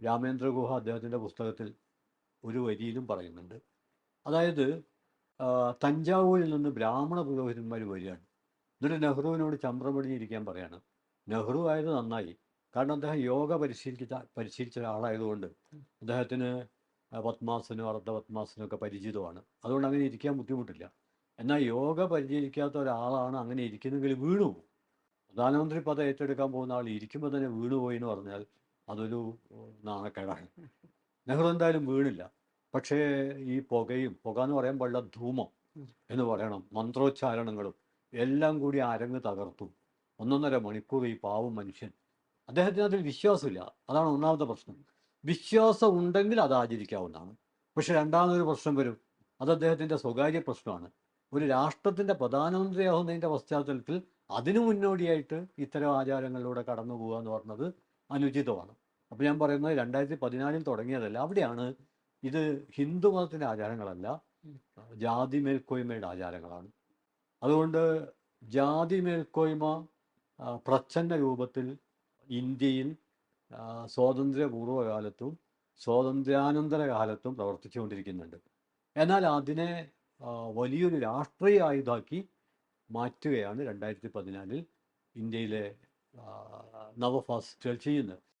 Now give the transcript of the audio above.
രാമേന്ദ്ര ഗുഹ അദ്ദേഹത്തിന്റെ പുസ്തകത്തിൽ ഒരു വരിയിലും പറയുന്നുണ്ട്. അതായത് തഞ്ചാവൂരിൽ നിന്ന് ബ്രാഹ്മണ പുരോഹിതന്മാർ വരികയാണ്. എന്നിട്ട് നെഹ്റുവിനോട് ചമ്രമടിഞ്ഞിരിക്കാൻ പറയാണ്. നെഹ്റു ആയത് നന്നായി. കാരണം അദ്ദേഹം യോഗ പരിശീലിച്ച പരിശീലിച്ച ഒരാളായതുകൊണ്ട് അദ്ദേഹത്തിന് പത്മാസനോ അർദ്ധ പത്മാസനോ ഒക്കെ പരിചിതമാണ്. അതുകൊണ്ട് അങ്ങനെ ഇരിക്കാൻ ബുദ്ധിമുട്ടില്ല. എന്നാൽ യോഗ പരിചയിക്കാത്ത ഒരാളാണ് അങ്ങനെ ഇരിക്കുന്നെങ്കിൽ വീണു. പ്രധാനമന്ത്രി പദം ഏറ്റെടുക്കാൻ പോകുന്ന ആൾ ഇരിക്കുമ്പോൾ തന്നെ വീണുപോയി എന്ന് പറഞ്ഞാൽ അതൊരു നാണക്കേടാണ്. നെഹ്റു എന്തായാലും വീണില്ല. പക്ഷേ ഈ പുകയും പുക എന്ന് പറയാൻ പാടില്ല ധൂമം എന്ന് പറയണം. മന്ത്രോച്ചാരണങ്ങളും എല്ലാം കൂടി അരങ്ങ് തകർത്തു. ഒന്നൊന്നര മണിക്കൂർ ഈ പാവം മനുഷ്യൻ. അദ്ദേഹത്തിന് അതിൽ വിശ്വാസമില്ല. അതാണ് ഒന്നാമത്തെ പ്രശ്നം. വിശ്വാസം ഉണ്ടെങ്കിൽ അത് ആചരിക്കാവുന്നതാണ്. പക്ഷെ രണ്ടാമതൊരു പ്രശ്നം വരും. അത് അദ്ദേഹത്തിന്റെ സ്വകാര്യ പ്രശ്നമാണ്. ഒരു രാഷ്ട്രത്തിന്റെ പ്രധാനമന്ത്രിയാവുന്നതിന്റെ പശ്ചാത്തലത്തിൽ അതിനു മുന്നോടിയായിട്ട് ഇത്തരം ആചാരങ്ങളിലൂടെ കടന്നു പോകുക എന്ന് പറഞ്ഞത് അനുചിതമാണ്. അപ്പോൾ ഞാൻ പറയുന്നത് രണ്ടായിരത്തി പതിനാലിൽ തുടങ്ങിയതല്ല. അവിടെയാണ് ഇത് ഹിന്ദു മതത്തിന്റെ ആചാരങ്ങളല്ല ജാതി മേൽക്കോയ്മയുടെ ആചാരങ്ങളാണ്. അതുകൊണ്ട് ജാതി മേൽക്കോയ്മ പ്രച്ഛന്ന രൂപത്തിൽ ഇന്ത്യയിൽ ആ, സ്വാതന്ത്ര്യ കാലത്തും സ്വാതന്ത്ര്യാനന്തര കാലത്തും പ്രവർത്തിച്ചുകൊണ്ടിരിക്കുന്നുണ്ട്. എന്നാൽ അതിനെ വലിയൊരു രാഷ്ട്രീയ ആയുധാക്കി മാറ്റുകയാണ് രണ്ടായിരത്തി പതിനാലിൽ ഇന്ത്യയിലെ Navafas, Çelçiyini.